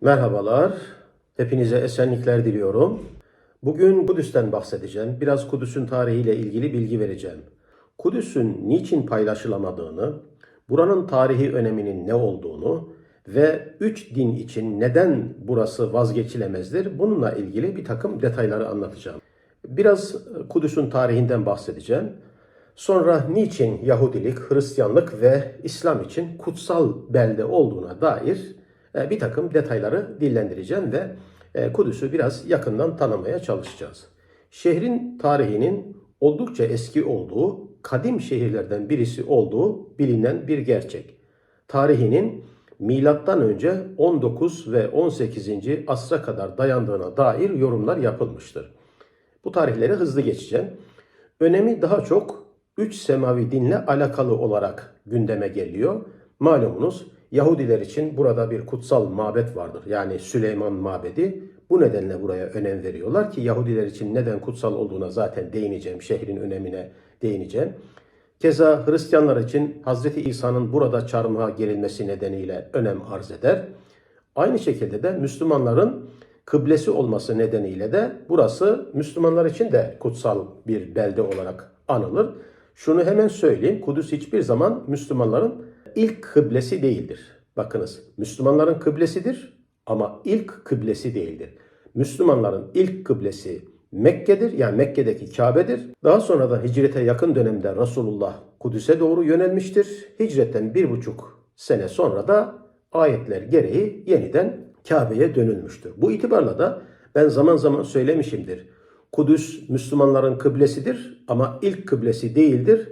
Merhabalar, hepinize esenlikler diliyorum. Bugün Kudüs'ten bahsedeceğim. Biraz Kudüs'ün tarihiyle ilgili bilgi vereceğim. Kudüs'ün niçin paylaşılamadığını, buranın tarihi öneminin ne olduğunu ve üç din için neden burası vazgeçilemezdir bununla ilgili bir takım detayları anlatacağım. Biraz Kudüs'ün tarihinden bahsedeceğim. Sonra niçin Yahudilik, Hristiyanlık ve İslam için kutsal belde olduğuna dair e, bir takım detayları dillendireceğim ve e, Kudüs'ü biraz yakından tanımaya çalışacağız. Şehrin tarihinin oldukça eski olduğu, kadim şehirlerden birisi olduğu bilinen bir gerçek. Tarihinin milattan önce 19 ve 18. asra kadar dayandığına dair yorumlar yapılmıştır. Bu tarihleri hızlı geçeceğim. Önemi daha çok üç semavi dinle alakalı olarak gündeme geliyor. Malumunuz Yahudiler için burada bir kutsal mabet vardır. Yani Süleyman mabedi. Bu nedenle buraya önem veriyorlar ki Yahudiler için neden kutsal olduğuna zaten değineceğim. Şehrin önemine değineceğim. Keza Hristiyanlar için Hazreti İsa'nın burada çarmıha gerilmesi nedeniyle önem arz eder. Aynı şekilde de Müslümanların kıblesi olması nedeniyle de burası Müslümanlar için de kutsal bir belde olarak anılır. Şunu hemen söyleyeyim. Kudüs hiçbir zaman Müslümanların ilk kıblesi değildir. Bakınız Müslümanların kıblesidir ama ilk kıblesi değildir. Müslümanların ilk kıblesi Mekke'dir. Yani Mekke'deki Kabe'dir. Daha sonra da hicrete yakın dönemde Resulullah Kudüs'e doğru yönelmiştir. Hicretten bir buçuk sene sonra da ayetler gereği yeniden Kabe'ye dönülmüştür. Bu itibarla da ben zaman zaman söylemişimdir. Kudüs Müslümanların kıblesidir ama ilk kıblesi değildir.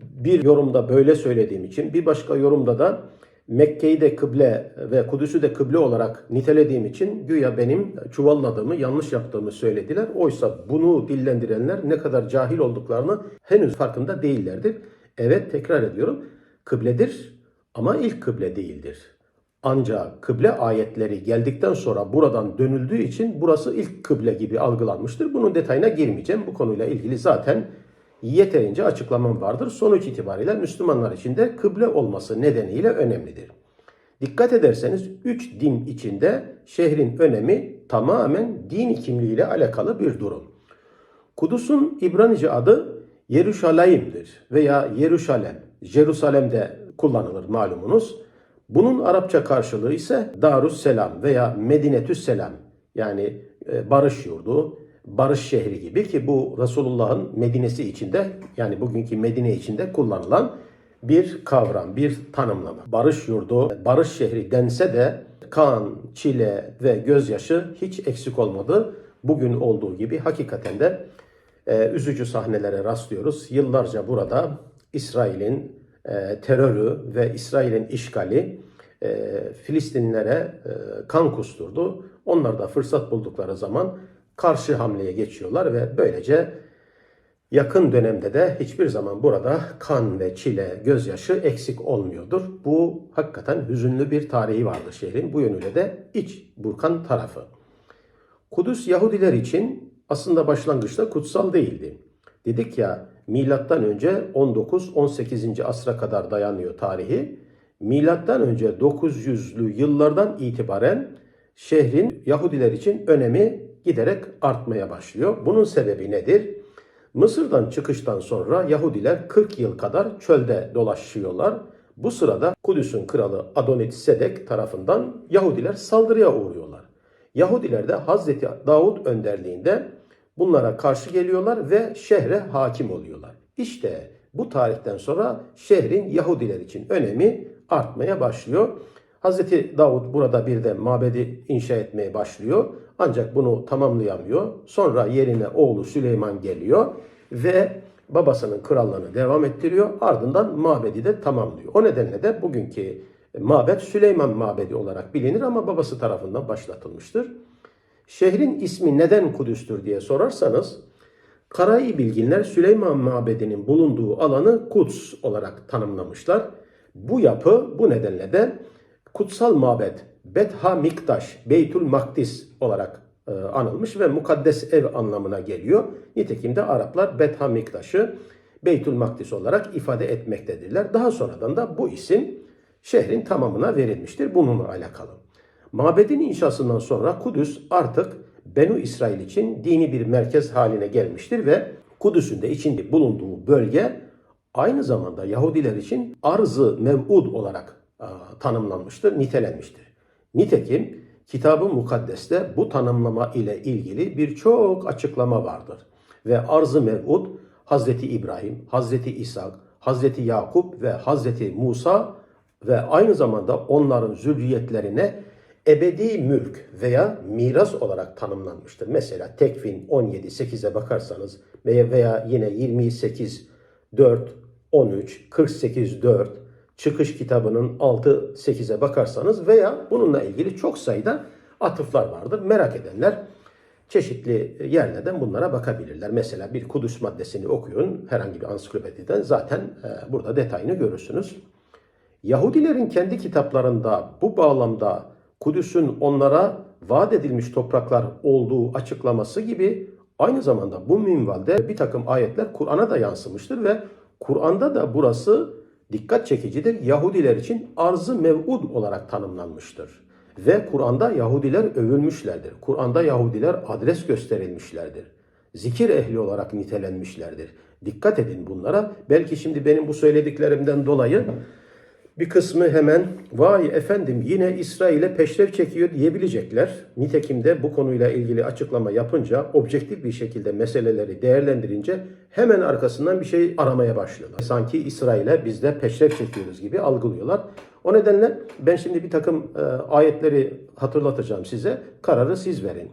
Bir yorumda böyle söylediğim için bir başka yorumda da Mekke'yi de kıble ve Kudüs'ü de kıble olarak nitelediğim için güya benim çuvalladığımı, yanlış yaptığımı söylediler. Oysa bunu dillendirenler ne kadar cahil olduklarını henüz farkında değillerdir. Evet tekrar ediyorum. Kıbledir ama ilk kıble değildir. Ancak kıble ayetleri geldikten sonra buradan dönüldüğü için burası ilk kıble gibi algılanmıştır. Bunun detayına girmeyeceğim. Bu konuyla ilgili zaten yeterince açıklamam vardır. Sonuç itibariyle Müslümanlar için de kıble olması nedeniyle önemlidir. Dikkat ederseniz üç din içinde şehrin önemi tamamen din kimliğiyle alakalı bir durum. Kudüs'ün İbranice adı Yeruşalayim'dir veya Yeruşalem. Jerusalem'de kullanılır malumunuz. Bunun Arapça karşılığı ise Darus Selam veya Medinetüs Selam yani e, barış yurdu, barış şehri gibi ki bu Resulullah'ın Medine'si içinde yani bugünkü Medine içinde kullanılan bir kavram, bir tanımlama. Barış yurdu, barış şehri dense de kan, çile ve gözyaşı hiç eksik olmadı. Bugün olduğu gibi hakikaten de e, üzücü sahnelere rastlıyoruz. Yıllarca burada İsrail'in e, terörü ve İsrail'in işgali e, Filistinlilere e, kan kusturdu. Onlar da fırsat buldukları zaman karşı hamleye geçiyorlar ve böylece yakın dönemde de hiçbir zaman burada kan ve çile, gözyaşı eksik olmuyordur. Bu hakikaten hüzünlü bir tarihi vardır şehrin. Bu yönüyle de iç burkan tarafı. Kudüs Yahudiler için aslında başlangıçta kutsal değildi. Dedik ya milattan önce 19-18. asra kadar dayanıyor tarihi. Milattan önce 900'lü yıllardan itibaren şehrin Yahudiler için önemi giderek artmaya başlıyor. Bunun sebebi nedir? Mısır'dan çıkıştan sonra Yahudiler 40 yıl kadar çölde dolaşıyorlar. Bu sırada Kudüs'ün kralı Adonit Sedek tarafından Yahudiler saldırıya uğruyorlar. Yahudiler de Hazreti Davut önderliğinde bunlara karşı geliyorlar ve şehre hakim oluyorlar. İşte bu tarihten sonra şehrin Yahudiler için önemi artmaya başlıyor. Hazreti Davut burada bir de mabedi inşa etmeye başlıyor. Ancak bunu tamamlayamıyor. Sonra yerine oğlu Süleyman geliyor ve babasının krallığını devam ettiriyor. Ardından mabedi de tamamlıyor. O nedenle de bugünkü mabet Süleyman mabedi olarak bilinir ama babası tarafından başlatılmıştır. Şehrin ismi neden Kudüs'tür diye sorarsanız Karayi bilginler Süleyman Mabedi'nin bulunduğu alanı Kuds olarak tanımlamışlar. Bu yapı bu nedenle de kutsal mabet Betha Miktaş, Beytül Makdis olarak e, anılmış ve mukaddes ev anlamına geliyor. Nitekim de Araplar Betha Miktaş'ı Beytül Makdis olarak ifade etmektedirler. Daha sonradan da bu isim şehrin tamamına verilmiştir bununla alakalı. Mabedin inşasından sonra Kudüs artık Benu İsrail için dini bir merkez haline gelmiştir ve Kudüs'ün de içinde bulunduğu bölge aynı zamanda Yahudiler için arz-ı mev'ud olarak e, tanımlanmıştır, nitelenmiştir. Nitekim Kitab-ı Mukaddes'te bu tanımlama ile ilgili birçok açıklama vardır. Ve arz-ı mev'ud Hazreti İbrahim, Hazreti İshak, Hazreti Yakup ve Hazreti Musa ve aynı zamanda onların zürriyetlerine ebedi mülk veya miras olarak tanımlanmıştır. Mesela Tekvin 17.8'e bakarsanız veya, veya yine 28 4 13 48 4 çıkış kitabının 6-8'e bakarsanız veya bununla ilgili çok sayıda atıflar vardır. Merak edenler çeşitli yerlerden bunlara bakabilirler. Mesela bir Kudüs maddesini okuyun herhangi bir ansiklopediden zaten e, burada detayını görürsünüz. Yahudilerin kendi kitaplarında bu bağlamda Kudüs'ün onlara vaat edilmiş topraklar olduğu açıklaması gibi aynı zamanda bu minvalde bir takım ayetler Kur'an'a da yansımıştır ve Kur'an'da da burası dikkat çekicidir. Yahudiler için arzı mev'ud olarak tanımlanmıştır. Ve Kur'an'da Yahudiler övülmüşlerdir. Kur'an'da Yahudiler adres gösterilmişlerdir. Zikir ehli olarak nitelenmişlerdir. Dikkat edin bunlara. Belki şimdi benim bu söylediklerimden dolayı bir kısmı hemen vay efendim yine İsrail'e peşrev çekiyor diyebilecekler. Nitekim de bu konuyla ilgili açıklama yapınca objektif bir şekilde meseleleri değerlendirince hemen arkasından bir şey aramaya başlıyorlar. Sanki İsrail'e biz de peşrev çekiyoruz gibi algılıyorlar. O nedenle ben şimdi bir takım e, ayetleri hatırlatacağım size. Kararı siz verin.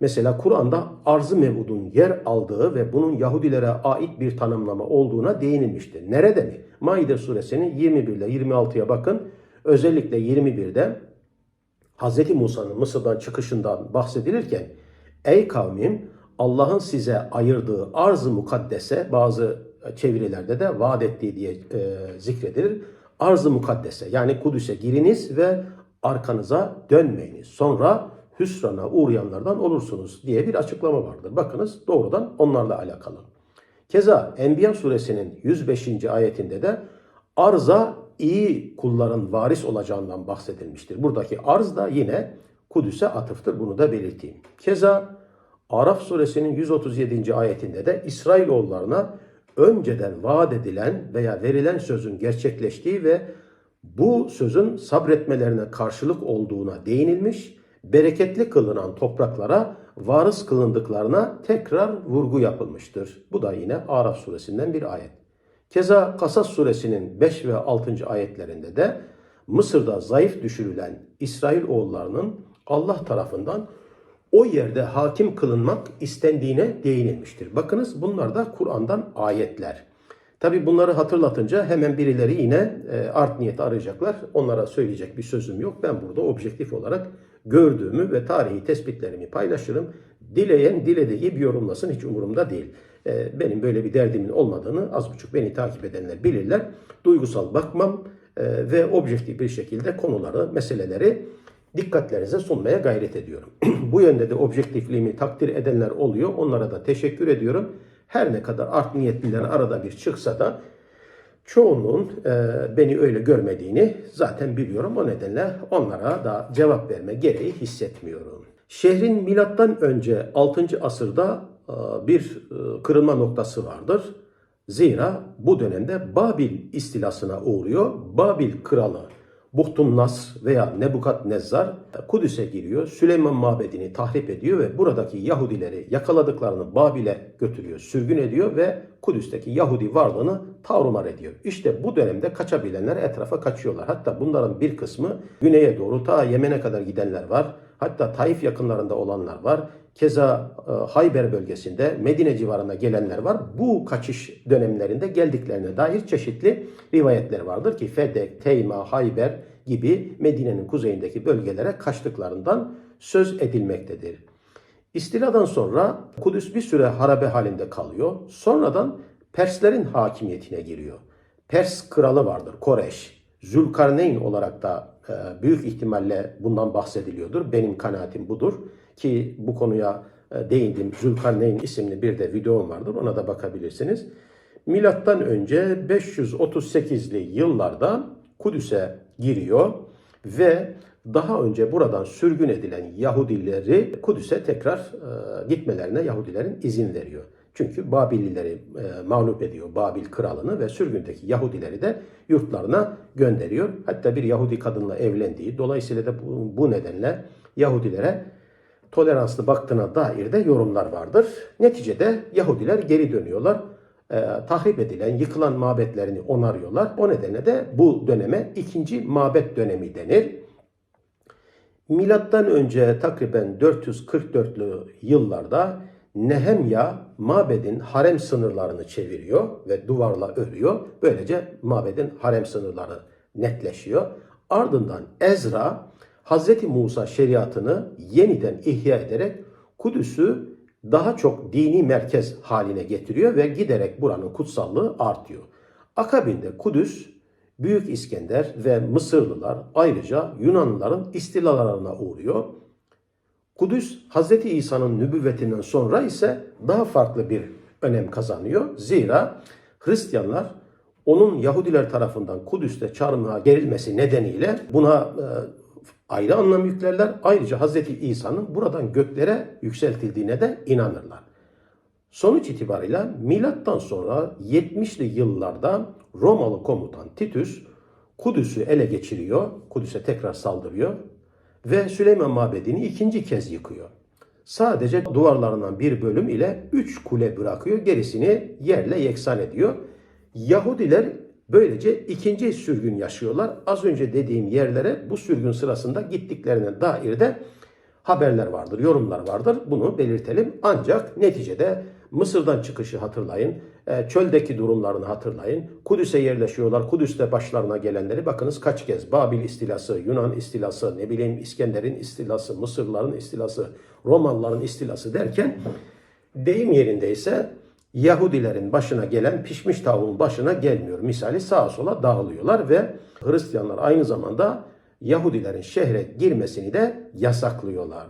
Mesela Kur'an'da arz-ı mevudun yer aldığı ve bunun Yahudilere ait bir tanımlama olduğuna değinilmiştir. Nerede mi? Maide suresinin 21 ile 26'ya bakın. Özellikle 21'de Hz. Musa'nın Mısır'dan çıkışından bahsedilirken Ey kavmim Allah'ın size ayırdığı arz-ı mukaddese bazı çevirilerde de vaat ettiği diye e, zikredilir. Arz-ı mukaddese yani Kudüs'e giriniz ve arkanıza dönmeyiniz. Sonra hüsrana uğrayanlardan olursunuz diye bir açıklama vardır. Bakınız doğrudan onlarla alakalı. Keza Enbiya suresinin 105. ayetinde de arza iyi kulların varis olacağından bahsedilmiştir. Buradaki arz da yine Kudüs'e atıftır. Bunu da belirteyim. Keza Araf suresinin 137. ayetinde de İsrailoğullarına önceden vaat edilen veya verilen sözün gerçekleştiği ve bu sözün sabretmelerine karşılık olduğuna değinilmiş bereketli kılınan topraklara varız kılındıklarına tekrar vurgu yapılmıştır. Bu da yine Araf suresinden bir ayet. Keza Kasas suresinin 5 ve 6. ayetlerinde de Mısır'da zayıf düşürülen İsrail oğullarının Allah tarafından o yerde hakim kılınmak istendiğine değinilmiştir. Bakınız bunlar da Kur'an'dan ayetler. Tabi bunları hatırlatınca hemen birileri yine e, art niyet arayacaklar. Onlara söyleyecek bir sözüm yok. Ben burada objektif olarak gördüğümü ve tarihi tespitlerimi paylaşırım. Dileyen dilediği gibi yorumlasın hiç umurumda değil. E, benim böyle bir derdimin olmadığını az buçuk beni takip edenler bilirler. Duygusal bakmam e, ve objektif bir şekilde konuları, meseleleri dikkatlerinize sunmaya gayret ediyorum. Bu yönde de objektifliğimi takdir edenler oluyor. Onlara da teşekkür ediyorum. Her ne kadar art niyetliler arada bir çıksa da çoğunluğun e, beni öyle görmediğini zaten biliyorum. O nedenle onlara da cevap verme gereği hissetmiyorum. Şehrin milattan önce 6. asırda e, bir e, kırılma noktası vardır. Zira bu dönemde Babil istilasına uğruyor. Babil kralı Buhtun Nas veya Nebukadnezzar Kudüs'e giriyor. Süleyman Mabedi'ni tahrip ediyor ve buradaki Yahudileri yakaladıklarını Babil'e götürüyor, sürgün ediyor ve Kudüs'teki Yahudi varlığını tarumar ediyor. İşte bu dönemde kaçabilenler etrafa kaçıyorlar. Hatta bunların bir kısmı güneye doğru ta Yemen'e kadar gidenler var. Hatta Taif yakınlarında olanlar var. Keza e, Hayber bölgesinde Medine civarına gelenler var. Bu kaçış dönemlerinde geldiklerine dair çeşitli rivayetler vardır ki Fedek, Teyma, Hayber gibi Medine'nin kuzeyindeki bölgelere kaçtıklarından söz edilmektedir. İstiladan sonra Kudüs bir süre harabe halinde kalıyor. Sonradan Perslerin hakimiyetine giriyor. Pers kralı vardır Koreş. Zülkarneyn olarak da e, büyük ihtimalle bundan bahsediliyordur. Benim kanaatim budur ki bu konuya e, değindim. Zülkarneyn isimli bir de videom vardır. Ona da bakabilirsiniz. Milattan önce 538'li yıllarda Kudüs'e giriyor ve daha önce buradan sürgün edilen Yahudileri Kudüs'e tekrar e, gitmelerine Yahudilerin izin veriyor. Çünkü Babillileri e, mağlup ediyor Babil kralını ve sürgündeki Yahudileri de yurtlarına gönderiyor. Hatta bir Yahudi kadınla evlendiği dolayısıyla da bu, bu nedenle Yahudilere toleranslı baktığına dair de yorumlar vardır. Neticede Yahudiler geri dönüyorlar. E, tahrip edilen, yıkılan mabetlerini onarıyorlar. O nedenle de bu döneme ikinci mabet dönemi denir. Milattan önce takriben 444'lü yıllarda Nehemya mabedin harem sınırlarını çeviriyor ve duvarla örüyor. Böylece mabedin harem sınırları netleşiyor. Ardından Ezra Hz. Musa şeriatını yeniden ihya ederek Kudüs'ü daha çok dini merkez haline getiriyor ve giderek buranın kutsallığı artıyor. Akabinde Kudüs Büyük İskender ve Mısırlılar ayrıca Yunanlıların istilalarına uğruyor. Kudüs Hz. İsa'nın nübüvvetinden sonra ise daha farklı bir önem kazanıyor. Zira Hristiyanlar onun Yahudiler tarafından Kudüs'te çarmıha gerilmesi nedeniyle buna e, ayrı anlam yüklerler. Ayrıca Hz. İsa'nın buradan göklere yükseltildiğine de inanırlar. Sonuç itibariyle milattan sonra 70'li yıllarda Romalı komutan Titus Kudüs'ü ele geçiriyor. Kudüs'e tekrar saldırıyor ve Süleyman Mabedi'ni ikinci kez yıkıyor. Sadece duvarlarından bir bölüm ile üç kule bırakıyor. Gerisini yerle yeksan ediyor. Yahudiler böylece ikinci sürgün yaşıyorlar. Az önce dediğim yerlere bu sürgün sırasında gittiklerine dair de haberler vardır, yorumlar vardır. Bunu belirtelim. Ancak neticede Mısır'dan çıkışı hatırlayın. e, Çöldeki durumlarını hatırlayın. Kudüs'e yerleşiyorlar. Kudüs'te başlarına gelenleri bakınız kaç kez. Babil istilası, Yunan istilası, ne bileyim İskender'in istilası, Mısırlıların istilası, Romalıların istilası derken deyim yerindeyse Yahudilerin başına gelen pişmiş tavuğun başına gelmiyor. Misali sağa sola dağılıyorlar ve Hristiyanlar aynı zamanda Yahudilerin şehre girmesini de yasaklıyorlar.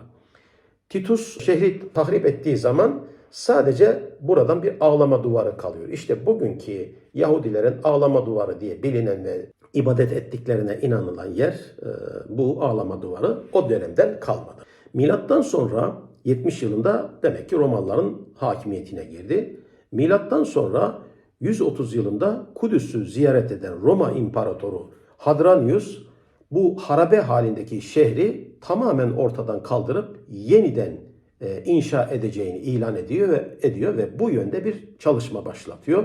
Titus şehri tahrip ettiği zaman sadece buradan bir ağlama duvarı kalıyor. İşte bugünkü Yahudilerin ağlama duvarı diye bilinen ve ibadet ettiklerine inanılan yer e, bu ağlama duvarı o dönemden kalmadı. Milattan sonra 70 yılında demek ki Romalıların hakimiyetine girdi. Milattan sonra 130 yılında Kudüs'ü ziyaret eden Roma İmparatoru Hadrianus bu harabe halindeki şehri tamamen ortadan kaldırıp yeniden e, inşa edeceğini ilan ediyor ve ediyor ve bu yönde bir çalışma başlatıyor.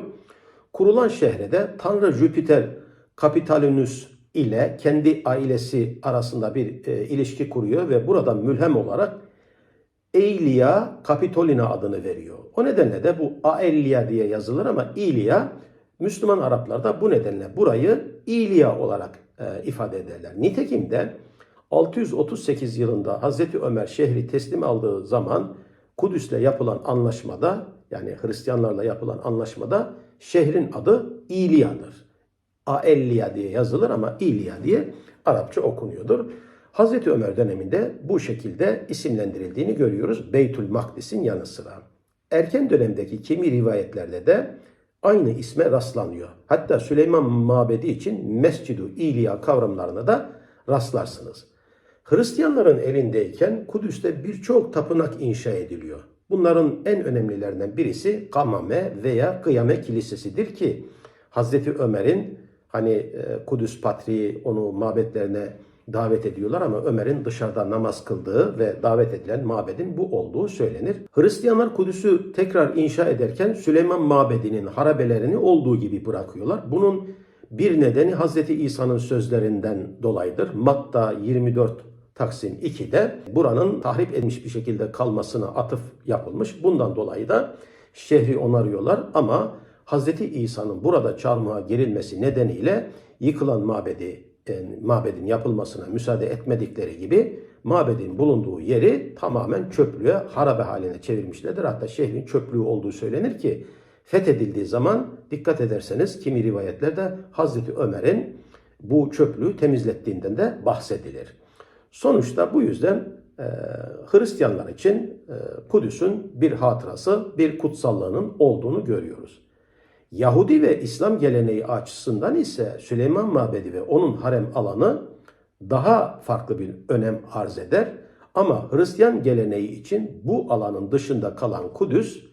Kurulan şehre de Tanrı Jüpiter Capitolinus ile kendi ailesi arasında bir e, ilişki kuruyor ve buradan mülhem olarak Eilia Capitolina adını veriyor. O nedenle de bu Aelia diye yazılır ama İlia Müslüman Araplar da bu nedenle burayı İlia olarak e, ifade ederler. Nitekim de 638 yılında Hazreti Ömer şehri teslim aldığı zaman Kudüs'le yapılan anlaşmada yani Hristiyanlarla yapılan anlaşmada şehrin adı İlya'dır. Aellia diye yazılır ama İlya diye Arapça okunuyordur. Hazreti Ömer döneminde bu şekilde isimlendirildiğini görüyoruz Beytül Makdis'in yanı sıra. Erken dönemdeki kimi rivayetlerde de aynı isme rastlanıyor. Hatta Süleyman Mabedi için Mescidu İlya kavramlarına da rastlarsınız. Hristiyanların elindeyken Kudüs'te birçok tapınak inşa ediliyor. Bunların en önemlilerinden birisi Kamame veya Kıyame Kilisesi'dir ki Hazreti Ömer'in hani e, Kudüs Patriği onu mabetlerine davet ediyorlar ama Ömer'in dışarıda namaz kıldığı ve davet edilen mabedin bu olduğu söylenir. Hristiyanlar Kudüs'ü tekrar inşa ederken Süleyman Mabedi'nin harabelerini olduğu gibi bırakıyorlar. Bunun bir nedeni Hz. İsa'nın sözlerinden dolayıdır. Matta 24 Taksim 2'de buranın tahrip edilmiş bir şekilde kalmasına atıf yapılmış. Bundan dolayı da şehri onarıyorlar ama Hz. İsa'nın burada çarmıha gerilmesi nedeniyle yıkılan mabedi yani mabedin yapılmasına müsaade etmedikleri gibi mabedin bulunduğu yeri tamamen çöplüğe, harabe haline çevirmişlerdir. Hatta şehrin çöplüğü olduğu söylenir ki fethedildiği zaman dikkat ederseniz kimi rivayetlerde Hazreti Ömer'in bu çöplüğü temizlettiğinden de bahsedilir. Sonuçta bu yüzden e, Hristiyanlar için e, Kudüs'ün bir hatırası, bir kutsallığının olduğunu görüyoruz. Yahudi ve İslam geleneği açısından ise Süleyman Mabedi ve onun harem alanı daha farklı bir önem arz eder. Ama Hristiyan geleneği için bu alanın dışında kalan Kudüs,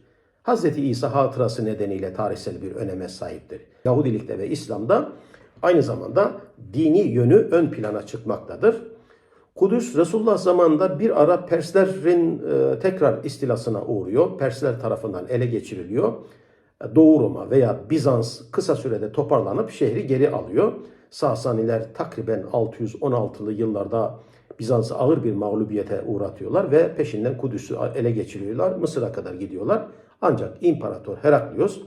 Hz. İsa hatırası nedeniyle tarihsel bir öneme sahiptir. Yahudilikte ve İslam'da aynı zamanda dini yönü ön plana çıkmaktadır. Kudüs Resulullah zamanında bir ara Perslerin e, tekrar istilasına uğruyor. Persler tarafından ele geçiriliyor. Doğu Roma veya Bizans kısa sürede toparlanıp şehri geri alıyor. Sasaniler takriben 616'lı yıllarda Bizans'ı ağır bir mağlubiyete uğratıyorlar ve peşinden Kudüs'ü ele geçiriyorlar. Mısır'a kadar gidiyorlar. Ancak İmparator Heraklios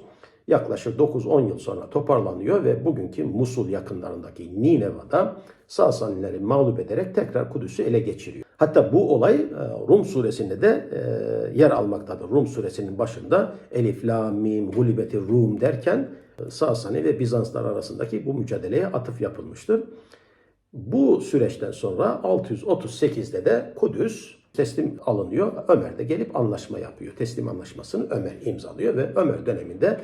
yaklaşık 9-10 yıl sonra toparlanıyor ve bugünkü Musul yakınlarındaki Nineva'da Sasanileri mağlup ederek tekrar Kudüs'ü ele geçiriyor. Hatta bu olay e, Rum suresinde de e, yer almaktadır. Rum suresinin başında Elif, La, Mim, Gulibeti, Rum derken e, Sasani ve Bizanslar arasındaki bu mücadeleye atıf yapılmıştır. Bu süreçten sonra 638'de de Kudüs teslim alınıyor. Ömer de gelip anlaşma yapıyor. Teslim anlaşmasını Ömer imzalıyor ve Ömer döneminde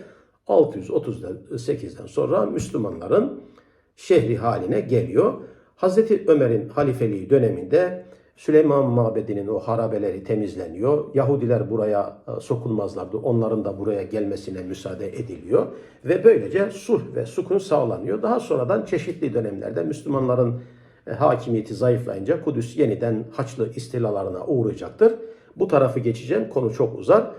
638'den sonra Müslümanların şehri haline geliyor. Hazreti Ömer'in halifeliği döneminde Süleyman Mabedi'nin o harabeleri temizleniyor. Yahudiler buraya e, sokulmazlardı. Onların da buraya gelmesine müsaade ediliyor. Ve böylece sulh ve sukun sağlanıyor. Daha sonradan çeşitli dönemlerde Müslümanların e, hakimiyeti zayıflayınca Kudüs yeniden Haçlı istilalarına uğrayacaktır. Bu tarafı geçeceğim. Konu çok uzar.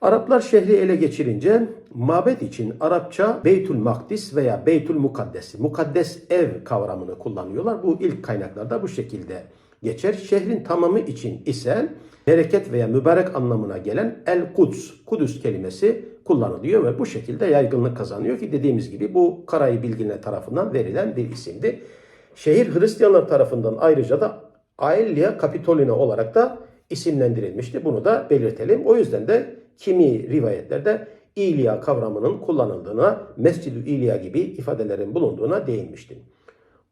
Araplar şehri ele geçirince mabet için Arapça Beytül Makdis veya Beytül Mukaddes, mukaddes ev kavramını kullanıyorlar. Bu ilk kaynaklarda bu şekilde geçer. Şehrin tamamı için ise bereket veya mübarek anlamına gelen El Kuds, Kudüs kelimesi kullanılıyor ve bu şekilde yaygınlık kazanıyor ki dediğimiz gibi bu Karayı Bilginler tarafından verilen bir isimdi. Şehir Hristiyanlar tarafından ayrıca da Aelia Capitolina olarak da isimlendirilmişti. Bunu da belirtelim. O yüzden de kimi rivayetlerde İlya kavramının kullanıldığına, Mescid-i İlya gibi ifadelerin bulunduğuna değinmiştim.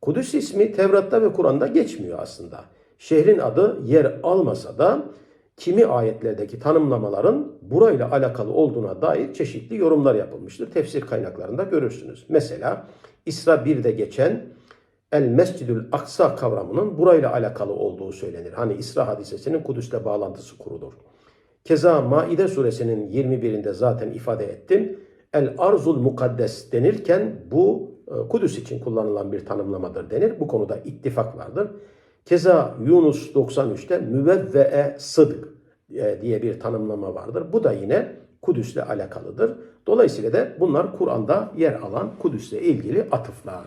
Kudüs ismi Tevrat'ta ve Kur'an'da geçmiyor aslında. Şehrin adı yer almasa da kimi ayetlerdeki tanımlamaların burayla alakalı olduğuna dair çeşitli yorumlar yapılmıştır. Tefsir kaynaklarında görürsünüz. Mesela İsra 1'de geçen El Mescidül Aksa kavramının burayla alakalı olduğu söylenir. Hani İsra hadisesinin Kudüs'le bağlantısı kurulur. Keza Maide suresinin 21'inde zaten ifade ettim. El Arzul Mukaddes denirken bu e, Kudüs için kullanılan bir tanımlamadır denir. Bu konuda ittifak vardır. Keza Yunus 93'te müvevve'e sıdk e, diye bir tanımlama vardır. Bu da yine Kudüs'le alakalıdır. Dolayısıyla da bunlar Kur'an'da yer alan Kudüs'le ilgili atıflar.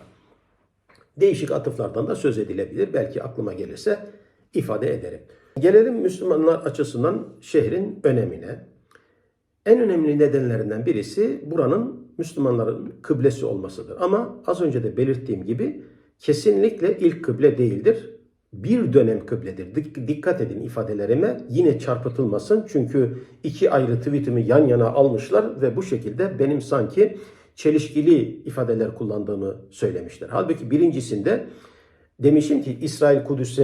Değişik atıflardan da söz edilebilir. Belki aklıma gelirse ifade ederim. Gelelim Müslümanlar açısından şehrin önemine. En önemli nedenlerinden birisi buranın Müslümanların kıblesi olmasıdır. Ama az önce de belirttiğim gibi kesinlikle ilk kıble değildir. Bir dönem kıbledir. Dikkat edin ifadelerime yine çarpıtılmasın. Çünkü iki ayrı tweetimi yan yana almışlar ve bu şekilde benim sanki çelişkili ifadeler kullandığımı söylemişler. Halbuki birincisinde demişim ki İsrail Kudüs'ü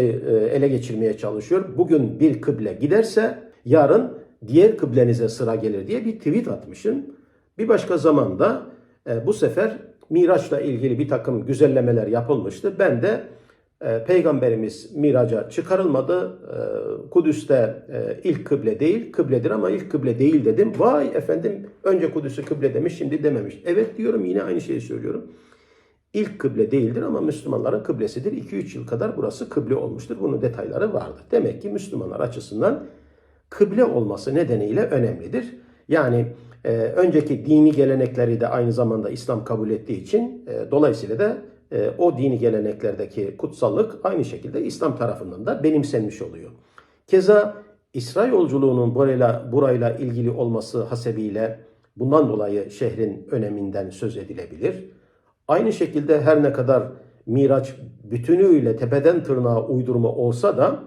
ele geçirmeye çalışıyor. Bugün bir kıble giderse yarın diğer kıblenize sıra gelir diye bir tweet atmışım. Bir başka zamanda e, bu sefer Miraç'la ilgili bir takım güzellemeler yapılmıştı. Ben de e, Peygamberimiz miraca çıkarılmadı. E, Kudüs'te ilk kıble değil, kıbledir ama ilk kıble değil dedim. Vay efendim önce Kudüs'ü kıble demiş şimdi dememiş. Evet diyorum yine aynı şeyi söylüyorum. İlk kıble değildir ama Müslümanların kıblesidir. 2-3 yıl kadar burası kıble olmuştur. Bunun detayları vardır. Demek ki Müslümanlar açısından kıble olması nedeniyle önemlidir. Yani e, önceki dini gelenekleri de aynı zamanda İslam kabul ettiği için e, dolayısıyla da e, o dini geleneklerdeki kutsallık aynı şekilde İslam tarafından da benimsenmiş oluyor. Keza İsra yolculuğunun burayla, burayla ilgili olması hasebiyle bundan dolayı şehrin öneminden söz edilebilir. Aynı şekilde her ne kadar Miraç bütünüyle tepeden tırnağa uydurma olsa da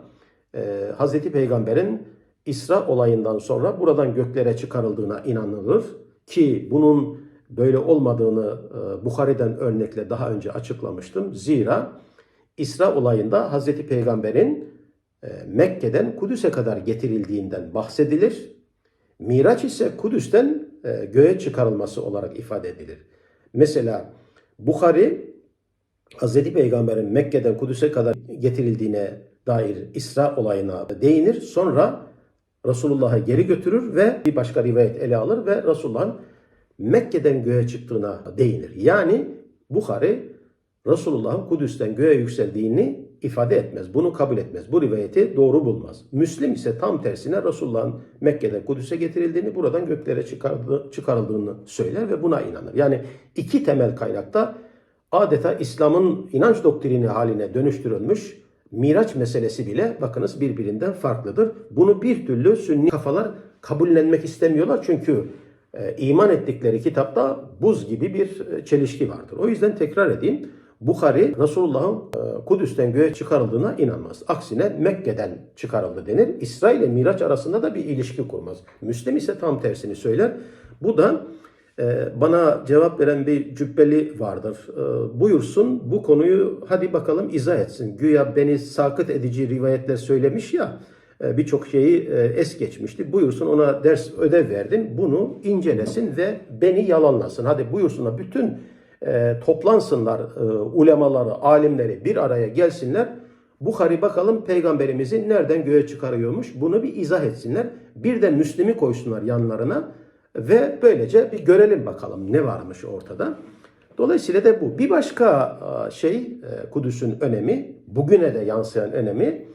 e, Hz. Peygamber'in İsra olayından sonra buradan göklere çıkarıldığına inanılır ki bunun böyle olmadığını e, Bukhari'den örnekle daha önce açıklamıştım. Zira İsra olayında Hz. Peygamber'in e, Mekke'den Kudüs'e kadar getirildiğinden bahsedilir. Miraç ise Kudüs'ten e, göğe çıkarılması olarak ifade edilir. Mesela Bukhari Hz. Peygamber'in Mekke'den Kudüs'e kadar getirildiğine dair İsra olayına değinir. Sonra Resulullah'ı geri götürür ve bir başka rivayet ele alır ve Resulullah'ın Mekke'den göğe çıktığına değinir. Yani Bukhari Resulullah'ın Kudüs'ten göğe yükseldiğini ifade etmez. Bunu kabul etmez. Bu rivayeti doğru bulmaz. Müslim ise tam tersine Resulullah'ın Mekke'den Kudüs'e getirildiğini, buradan göklere çıkardı- çıkarıldığını söyler ve buna inanır. Yani iki temel kaynakta adeta İslam'ın inanç doktrini haline dönüştürülmüş Miraç meselesi bile bakınız birbirinden farklıdır. Bunu bir türlü sünni kafalar kabullenmek istemiyorlar çünkü e, iman ettikleri kitapta buz gibi bir e, çelişki vardır. O yüzden tekrar edeyim. Bukhari Resulullah'ın e, Kudüs'ten göğe çıkarıldığına inanmaz. Aksine Mekke'den çıkarıldı denir. İsrail ile Miraç arasında da bir ilişki kurmaz. Müslim ise tam tersini söyler. Bu da e, bana cevap veren bir cübbeli vardır. E, buyursun bu konuyu hadi bakalım izah etsin. Güya beni sakıt edici rivayetler söylemiş ya birçok şeyi es geçmişti. Buyursun ona ders ödev verdim. Bunu incelesin ve beni yalanlasın. Hadi buyursunlar bütün e, toplansınlar e, ulemaları, alimleri bir araya gelsinler. Bukhari bakalım peygamberimizi nereden göğe çıkarıyormuş bunu bir izah etsinler. Bir de Müslim'i koysunlar yanlarına ve böylece bir görelim bakalım ne varmış ortada. Dolayısıyla da bu. Bir başka e, şey e, Kudüs'ün önemi, bugüne de yansıyan önemi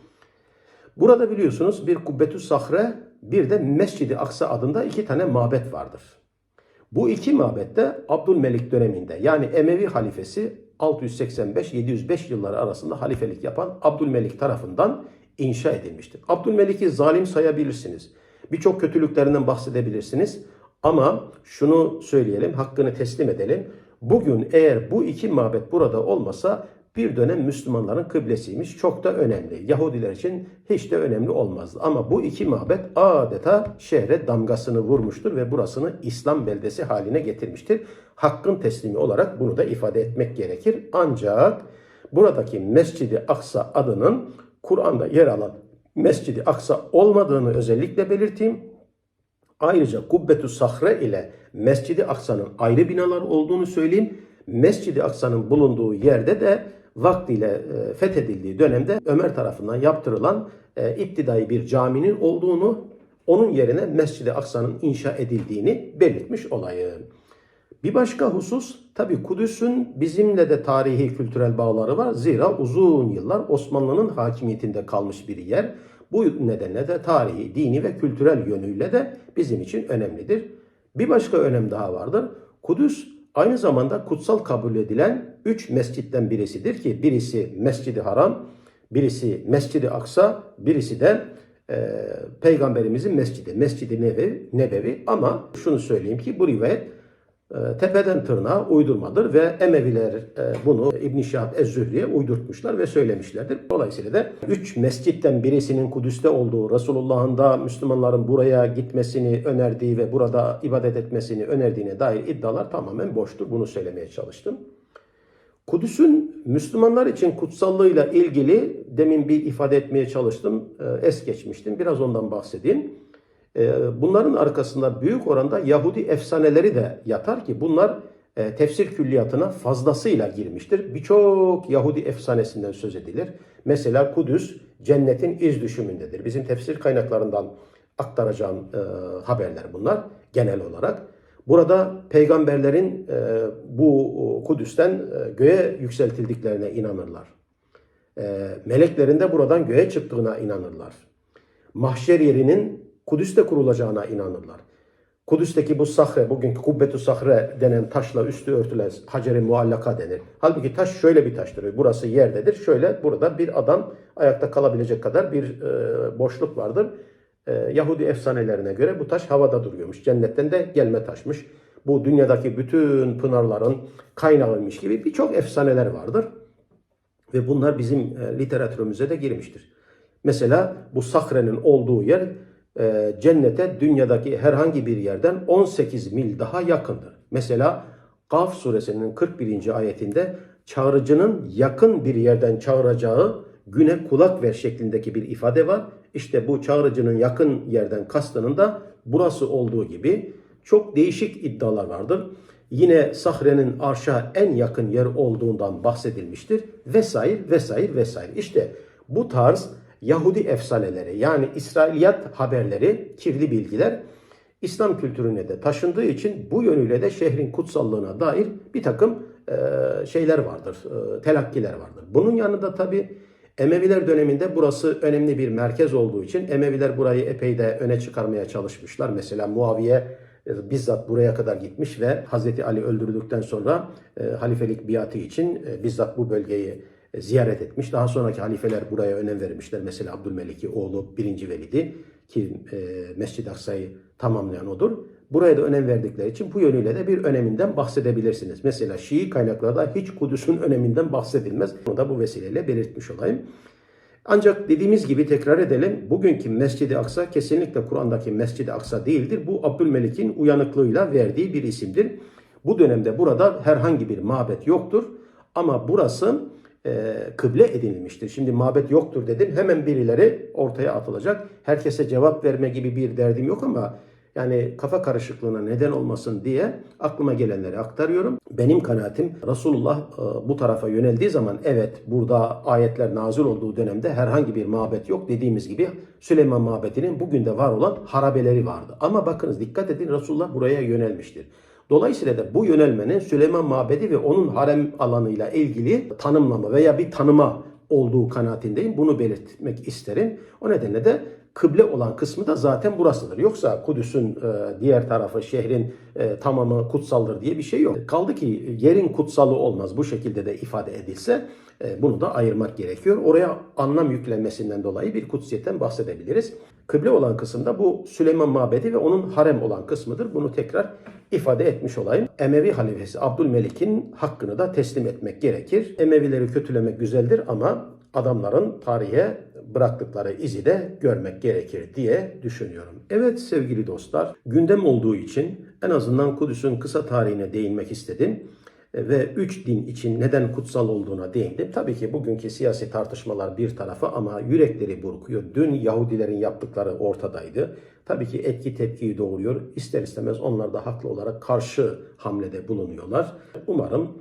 Burada biliyorsunuz bir Kubbetü Sahre bir de Mescid-i Aksa adında iki tane mabet vardır. Bu iki mabet de Abdülmelik döneminde yani Emevi halifesi 685-705 yılları arasında halifelik yapan Abdülmelik tarafından inşa edilmiştir. Abdülmelik'i zalim sayabilirsiniz. Birçok kötülüklerinden bahsedebilirsiniz. Ama şunu söyleyelim, hakkını teslim edelim. Bugün eğer bu iki mabet burada olmasa bir dönem Müslümanların kıblesiymiş. Çok da önemli. Yahudiler için hiç de önemli olmazdı. Ama bu iki mabet adeta şehre damgasını vurmuştur ve burasını İslam beldesi haline getirmiştir. Hakkın teslimi olarak bunu da ifade etmek gerekir. Ancak buradaki Mescid-i Aksa adının Kur'an'da yer alan Mescid-i Aksa olmadığını özellikle belirteyim. Ayrıca Kubbetü Sahre ile Mescid-i Aksa'nın ayrı binalar olduğunu söyleyeyim. Mescid-i Aksa'nın bulunduğu yerde de vaktiyle e, fethedildiği dönemde Ömer tarafından yaptırılan e, iptidai bir caminin olduğunu, onun yerine Mescid-i Aksa'nın inşa edildiğini belirtmiş olayım. Bir başka husus tabi Kudüs'ün bizimle de tarihi kültürel bağları var. Zira uzun yıllar Osmanlı'nın hakimiyetinde kalmış bir yer. Bu nedenle de tarihi, dini ve kültürel yönüyle de bizim için önemlidir. Bir başka önem daha vardır. Kudüs aynı zamanda kutsal kabul edilen üç mescitten birisidir ki birisi Mescid-i Haram, birisi Mescid-i Aksa, birisi de e, Peygamberimizin mescidi, Mescid-i Nebevi, Nebevi. Ama şunu söyleyeyim ki bu rivayet e, tepeden tırnağa uydurmadır ve Emeviler e, bunu İbn Şihab Ez-Zühri'ye uydurtmuşlar ve söylemişlerdir. Dolayısıyla da üç mescitten birisinin Kudüs'te olduğu, Resulullah'ın da Müslümanların buraya gitmesini önerdiği ve burada ibadet etmesini önerdiğine dair iddialar tamamen boştur. Bunu söylemeye çalıştım. Kudüs'ün Müslümanlar için kutsallığıyla ilgili demin bir ifade etmeye çalıştım, e, es geçmiştim. Biraz ondan bahsedeyim. E, bunların arkasında büyük oranda Yahudi efsaneleri de yatar ki bunlar e, tefsir külliyatına fazlasıyla girmiştir. Birçok Yahudi efsanesinden söz edilir. Mesela Kudüs cennetin iz düşümündedir. Bizim tefsir kaynaklarından aktaracağım haberler bunlar genel olarak. Burada peygamberlerin e, bu Kudüs'ten e, göğe yükseltildiklerine inanırlar. E, meleklerin de buradan göğe çıktığına inanırlar. Mahşer yerinin Kudüs'te kurulacağına inanırlar. Kudüs'teki bu sahre, bugünkü kubbetü sahre denen taşla üstü örtülen hacer-i muallaka denir. Halbuki taş şöyle bir taştır. Burası yerdedir. Şöyle burada bir adam ayakta kalabilecek kadar bir e, boşluk vardır. E, Yahudi efsanelerine göre bu taş havada duruyormuş. Cennetten de gelme taşmış. Bu dünyadaki bütün pınarların kaynağıymış gibi birçok efsaneler vardır. Ve bunlar bizim e, literatürümüze de girmiştir. Mesela bu Sahre'nin olduğu yer e, cennete dünyadaki herhangi bir yerden 18 mil daha yakındır. Mesela Kaf suresinin 41. ayetinde çağrıcının yakın bir yerden çağıracağı güne kulak ver şeklindeki bir ifade var. İşte bu çağrıcının yakın yerden kastının da burası olduğu gibi çok değişik iddialar vardır. yine Sahre'nin arşa en yakın yer olduğundan bahsedilmiştir. Vesaire vesaire vesaire. İşte bu tarz Yahudi efsaneleri yani İsrailiyat haberleri, kirli bilgiler İslam kültürüne de taşındığı için bu yönüyle de şehrin kutsallığına dair bir takım şeyler vardır, telakkiler vardır. Bunun yanında tabi Emeviler döneminde burası önemli bir merkez olduğu için Emeviler burayı epey de öne çıkarmaya çalışmışlar. Mesela Muaviye e, bizzat buraya kadar gitmiş ve Hazreti Ali öldürüldükten sonra e, halifelik biatı için e, bizzat bu bölgeyi ziyaret etmiş. Daha sonraki halifeler buraya önem vermişler. Mesela Abdülmelik'i oğlu 1. Velid'i ki Mescid-i Aksa'yı tamamlayan odur. Buraya da önem verdikleri için bu yönüyle de bir öneminden bahsedebilirsiniz. Mesela Şii kaynaklarda hiç Kudüs'ün öneminden bahsedilmez. Bunu da bu vesileyle belirtmiş olayım. Ancak dediğimiz gibi tekrar edelim. Bugünkü Mescid-i Aksa kesinlikle Kur'an'daki Mescid-i Aksa değildir. Bu Abdülmelik'in uyanıklığıyla verdiği bir isimdir. Bu dönemde burada herhangi bir mabet yoktur. Ama burası e, kıble edinilmiştir. Şimdi mabet yoktur dedim. Hemen birileri ortaya atılacak. Herkese cevap verme gibi bir derdim yok ama yani kafa karışıklığına neden olmasın diye aklıma gelenleri aktarıyorum. Benim kanaatim Resulullah e, bu tarafa yöneldiği zaman evet burada ayetler nazil olduğu dönemde herhangi bir mabet yok. Dediğimiz gibi Süleyman Mabedi'nin bugün de var olan harabeleri vardı. Ama bakınız dikkat edin Resulullah buraya yönelmiştir. Dolayısıyla da bu yönelmenin Süleyman Mabedi ve onun harem alanıyla ilgili tanımlama veya bir tanıma olduğu kanaatindeyim. Bunu belirtmek isterim. O nedenle de kıble olan kısmı da zaten burasıdır. Yoksa Kudüs'ün e, diğer tarafı, şehrin e, tamamı kutsaldır diye bir şey yok. Kaldı ki yerin kutsalı olmaz bu şekilde de ifade edilse e, bunu da ayırmak gerekiyor. Oraya anlam yüklenmesinden dolayı bir kutsiyetten bahsedebiliriz. Kıble olan kısımda bu Süleyman Mabedi ve onun harem olan kısmıdır. Bunu tekrar ifade etmiş olayım. Emevi halifesi Abdülmelik'in hakkını da teslim etmek gerekir. Emevileri kötülemek güzeldir ama adamların tarihe bıraktıkları izi de görmek gerekir diye düşünüyorum. Evet sevgili dostlar, gündem olduğu için en azından Kudüs'ün kısa tarihine değinmek istedim ve üç din için neden kutsal olduğuna değindim. Tabii ki bugünkü siyasi tartışmalar bir tarafa ama yürekleri burkuyor. Dün Yahudilerin yaptıkları ortadaydı. Tabii ki etki tepkiyi doğuruyor. İster istemez onlar da haklı olarak karşı hamlede bulunuyorlar. Umarım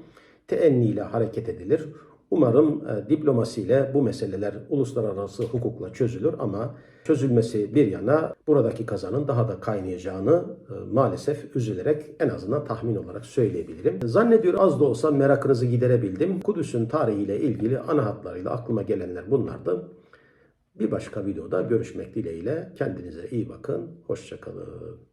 teenniyle hareket edilir. Umarım e, diplomasiyle bu meseleler uluslararası hukukla çözülür ama çözülmesi bir yana buradaki kazanın daha da kaynayacağını e, maalesef üzülerek en azından tahmin olarak söyleyebilirim. Zannediyor az da olsa merakınızı giderebildim. Kudüs'ün tarihiyle ilgili ana hatlarıyla aklıma gelenler bunlardı. Bir başka videoda görüşmek dileğiyle kendinize iyi bakın. Hoşçakalın.